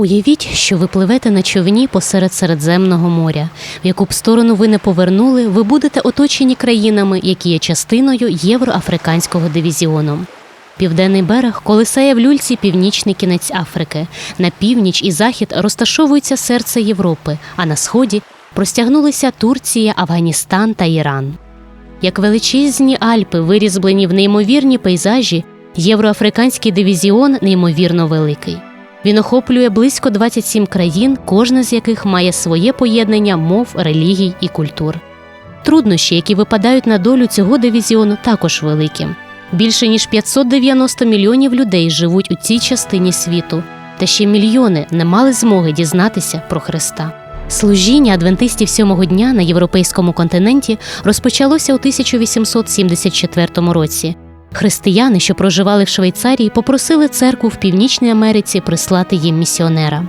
Уявіть, що ви пливете на човні посеред Середземного моря. В яку б сторону ви не повернули, ви будете оточені країнами, які є частиною євроафриканського дивізіону. Південний берег колисає в люльці північний кінець Африки. На північ і захід розташовується серце Європи, а на сході простягнулися Турція, Афганістан та Іран. Як величезні Альпи, вирізблені в неймовірні пейзажі, євроафриканський дивізіон неймовірно великий. Він охоплює близько 27 країн, кожна з яких має своє поєднання мов, релігій і культур. Труднощі, які випадають на долю цього дивізіону, також великі. Більше ніж 590 мільйонів людей живуть у цій частині світу, та ще мільйони не мали змоги дізнатися про Христа. Служіння адвентистів сьомого дня на європейському континенті розпочалося у 1874 році. Християни, що проживали в Швейцарії, попросили церкву в Північній Америці прислати їм місіонера.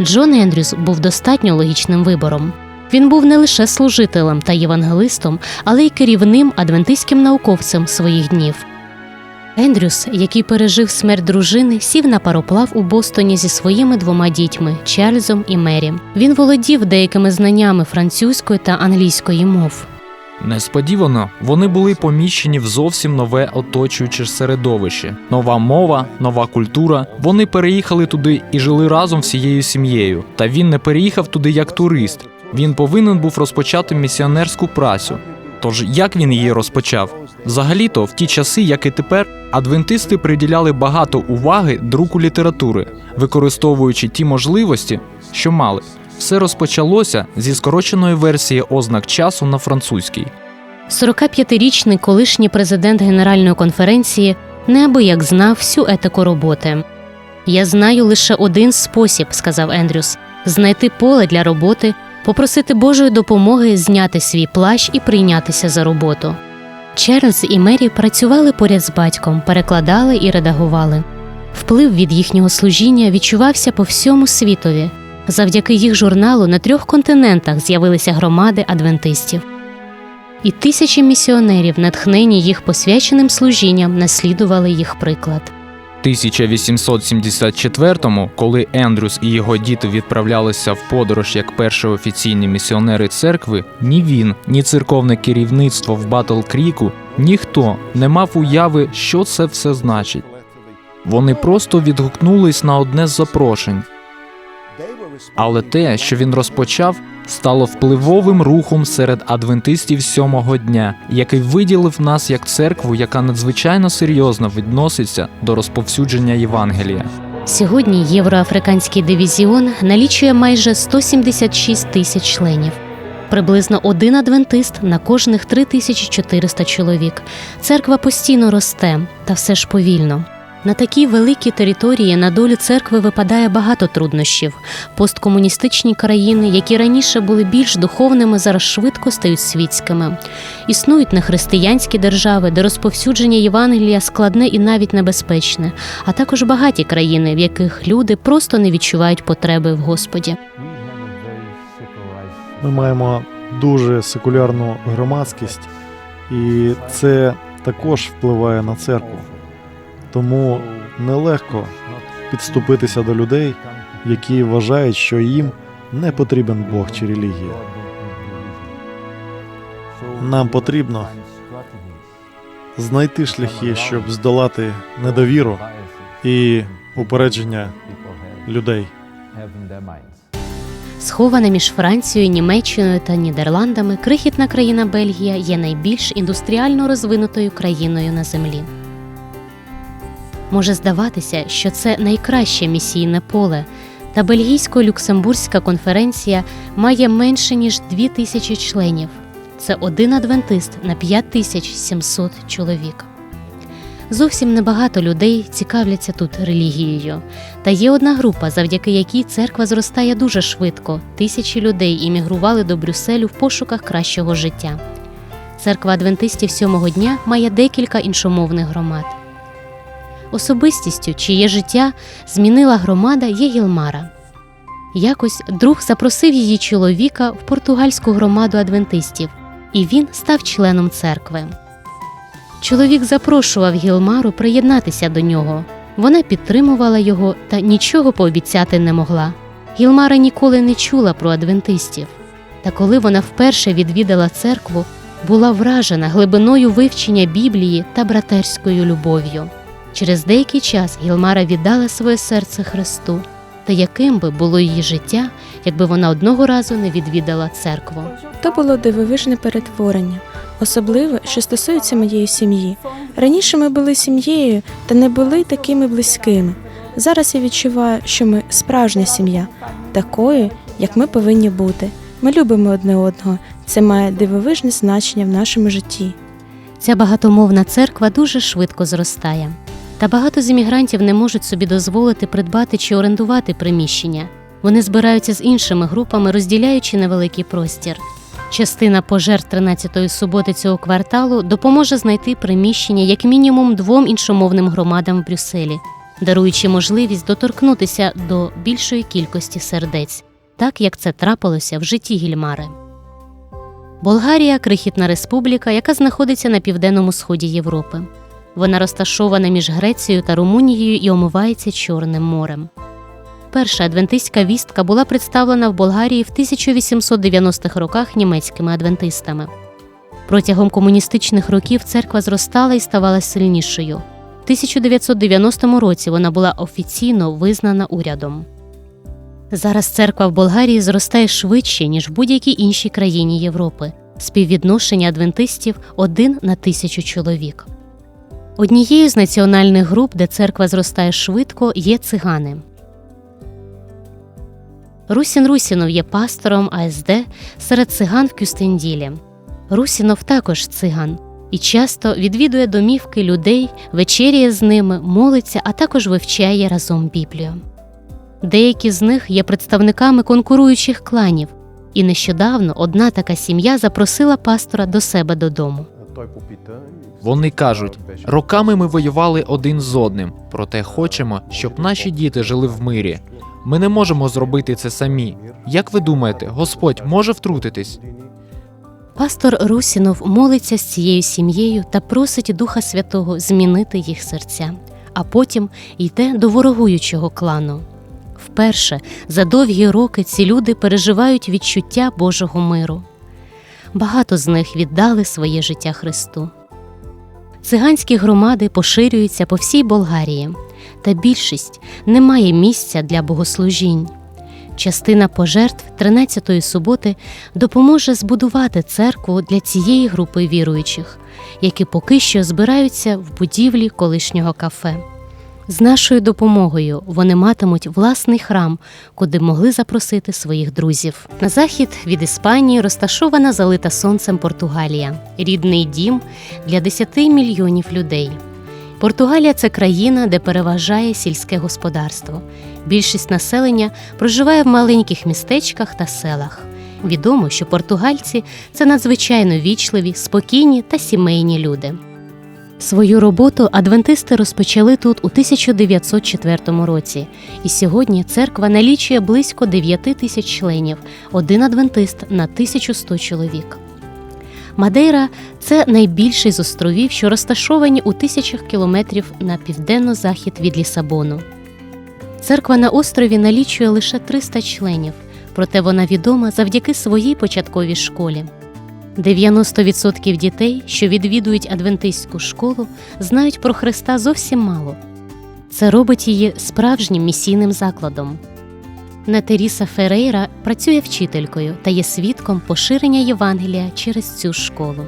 Джон Ендрюс був достатньо логічним вибором. Він був не лише служителем та євангелистом, але й керівним адвентистським науковцем своїх днів. Ендрюс, який пережив смерть дружини, сів на пароплав у Бостоні зі своїми двома дітьми Чарльзом і Мері. Він володів деякими знаннями французької та англійської мов. Несподівано вони були поміщені в зовсім нове оточуюче середовище. Нова мова, нова культура. Вони переїхали туди і жили разом всією сім'єю. Та він не переїхав туди як турист. Він повинен був розпочати місіонерську працю. Тож як він її розпочав? Взагалі-то, в ті часи, як і тепер, адвентисти приділяли багато уваги друку літератури, використовуючи ті можливості, що мали. Все розпочалося зі скороченої версії ознак часу на французькій. 45-річний колишній президент Генеральної конференції неабияк знав всю етику роботи. Я знаю лише один спосіб, сказав Ендрюс: знайти поле для роботи, попросити Божої допомоги зняти свій плащ і прийнятися за роботу. Чарльз і Мері працювали поряд з батьком, перекладали і редагували. Вплив від їхнього служіння відчувався по всьому світові. Завдяки їх журналу на трьох континентах з'явилися громади адвентистів. І тисячі місіонерів, натхнені їх посвяченим служінням, наслідували їх приклад. 1874-му, коли Ендрюс і його діти відправлялися в подорож як перші офіційні місіонери церкви, ні він, ні церковне керівництво в Батл Кріку, ніхто не мав уяви, що це все значить. Вони просто відгукнулись на одне з запрошень. Але те, що він розпочав, стало впливовим рухом серед адвентистів сьомого дня, який виділив нас як церкву, яка надзвичайно серйозно відноситься до розповсюдження Євангелія. Сьогодні євроафриканський дивізіон налічує майже 176 тисяч членів. Приблизно один адвентист на кожних 3400 чоловік. Церква постійно росте, та все ж повільно. На такій великій території на долю церкви випадає багато труднощів. Посткомуністичні країни, які раніше були більш духовними, зараз швидко стають світськими. Існують нехристиянські держави, де розповсюдження Євангелія складне і навіть небезпечне, а також багаті країни, в яких люди просто не відчувають потреби в Господі. Ми маємо дуже секулярну громадськість, і це також впливає на церкву. Тому нелегко підступитися до людей, які вважають, що їм не потрібен Бог чи релігія. Нам потрібно знайти шляхи, щоб здолати недовіру і упередження людей. Схована між Францією, Німеччиною та Нідерландами, крихітна країна Бельгія є найбільш індустріально розвинутою країною на землі. Може здаватися, що це найкраще місійне поле, та бельгійсько-люксембурзька конференція має менше ніж 2 тисячі членів. Це один адвентист на 5700 чоловік. Зовсім небагато людей цікавляться тут релігією. Та є одна група, завдяки якій церква зростає дуже швидко. Тисячі людей іммігрували до Брюсселю в пошуках кращого життя. Церква адвентистів сьомого дня має декілька іншомовних громад. Особистістю, чиє життя змінила громада, є Гілмара. Якось друг запросив її чоловіка в португальську громаду адвентистів, і він став членом церкви. Чоловік запрошував Гілмару приєднатися до нього. Вона підтримувала його та нічого пообіцяти не могла. Гілмара ніколи не чула про адвентистів. Та коли вона вперше відвідала церкву, була вражена глибиною вивчення Біблії та братерською любов'ю. Через деякий час Гілмара віддала своє серце Христу. Та яким би було її життя, якби вона одного разу не відвідала церкву? То було дивовижне перетворення, особливо, що стосується моєї сім'ї. Раніше ми були сім'єю та не були такими близькими. Зараз я відчуваю, що ми справжня сім'я, такою, як ми повинні бути. Ми любимо одне одного. Це має дивовижне значення в нашому житті. Ця багатомовна церква дуже швидко зростає. Та багато з іммігрантів не можуть собі дозволити придбати чи орендувати приміщення. Вони збираються з іншими групами, розділяючи невеликий простір. Частина пожертв 13-ї суботи цього кварталу допоможе знайти приміщення як мінімум двом іншомовним громадам в Брюсселі, даруючи можливість доторкнутися до більшої кількості сердець, так як це трапилося в житті Гільмари. Болгарія крихітна республіка, яка знаходиться на південному сході Європи. Вона розташована між Грецією та Румунією і омивається Чорним морем. Перша адвентистська вістка була представлена в Болгарії в 1890-х роках німецькими адвентистами. Протягом комуністичних років церква зростала і ставала сильнішою. В 1990 році вона була офіційно визнана урядом. Зараз церква в Болгарії зростає швидше, ніж в будь-якій іншій країні Європи. Співвідношення адвентистів один на тисячу чоловік. Однією з національних груп, де церква зростає швидко, є цигани. Русін Русінов є пастором АСД серед циган в Кюстенділі. Русінов також циган і часто відвідує домівки людей, вечеряє з ними, молиться, а також вивчає разом Біблію. Деякі з них є представниками конкуруючих кланів, і нещодавно одна така сім'я запросила пастора до себе додому. Вони кажуть: роками ми воювали один з одним, проте хочемо, щоб наші діти жили в мирі. Ми не можемо зробити це самі. Як ви думаєте, Господь може втрутитись? Пастор Русінов молиться з цією сім'єю та просить Духа Святого змінити їх серця, а потім йде до ворогуючого клану. Вперше за довгі роки ці люди переживають відчуття Божого миру. Багато з них віддали своє життя Христу. Циганські громади поширюються по всій Болгарії, та більшість не має місця для богослужінь. Частина пожертв 13-ї суботи допоможе збудувати церкву для цієї групи віруючих, які поки що збираються в будівлі колишнього кафе. З нашою допомогою вони матимуть власний храм, куди могли запросити своїх друзів. На захід від Іспанії розташована залита сонцем Португалія, рідний дім для 10 мільйонів людей. Португалія це країна, де переважає сільське господарство. Більшість населення проживає в маленьких містечках та селах. Відомо, що португальці це надзвичайно вічливі, спокійні та сімейні люди. Свою роботу адвентисти розпочали тут у 1904 році, і сьогодні церква налічує близько 9 тисяч членів, один адвентист на 1100 чоловік. Мадейра це найбільший з островів, що розташовані у тисячах кілометрів на південно-захід від Лісабону. Церква на острові налічує лише 300 членів, проте вона відома завдяки своїй початковій школі. 90% дітей, що відвідують адвентистську школу, знають про Христа зовсім мало. Це робить її справжнім місійним закладом. Нетеріса Ферейра працює вчителькою та є свідком поширення Євангелія через цю школу.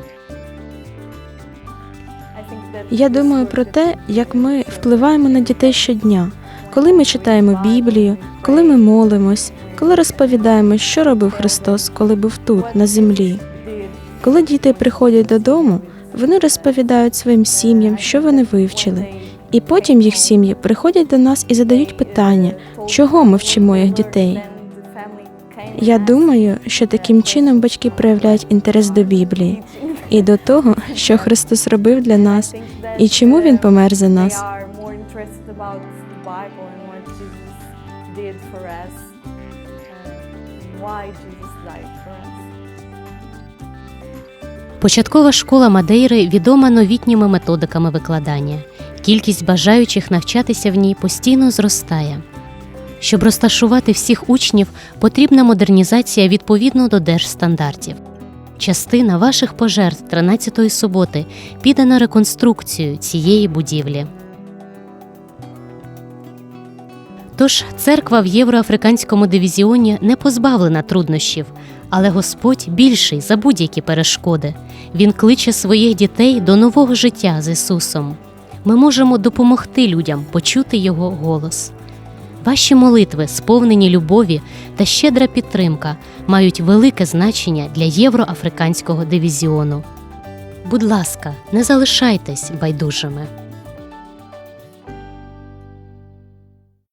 Я думаю про те, як ми впливаємо на дітей щодня, коли ми читаємо Біблію, коли ми молимось, коли розповідаємо, що робив Христос, коли був тут, на землі. Коли діти приходять додому, вони розповідають своїм сім'ям, що вони вивчили, і потім їх сім'ї приходять до нас і задають питання, чого ми вчимо їх дітей. Я думаю, що таким чином батьки проявляють інтерес до Біблії і до того, що Христос робив для нас, і чому Він помер за нас. Why Jesus died for us. Початкова школа Мадейри відома новітніми методиками викладання. Кількість бажаючих навчатися в ній постійно зростає. Щоб розташувати всіх учнів, потрібна модернізація відповідно до держстандартів. Частина ваших пожертв 13-ї суботи піде на реконструкцію цієї будівлі. Тож церква в євроафриканському дивізіоні не позбавлена труднощів, але Господь більший за будь-які перешкоди. Він кличе своїх дітей до нового життя з Ісусом. Ми можемо допомогти людям почути Його голос. Ваші молитви, сповнені любові та щедра підтримка, мають велике значення для євроафриканського дивізіону. Будь ласка, не залишайтесь байдужими.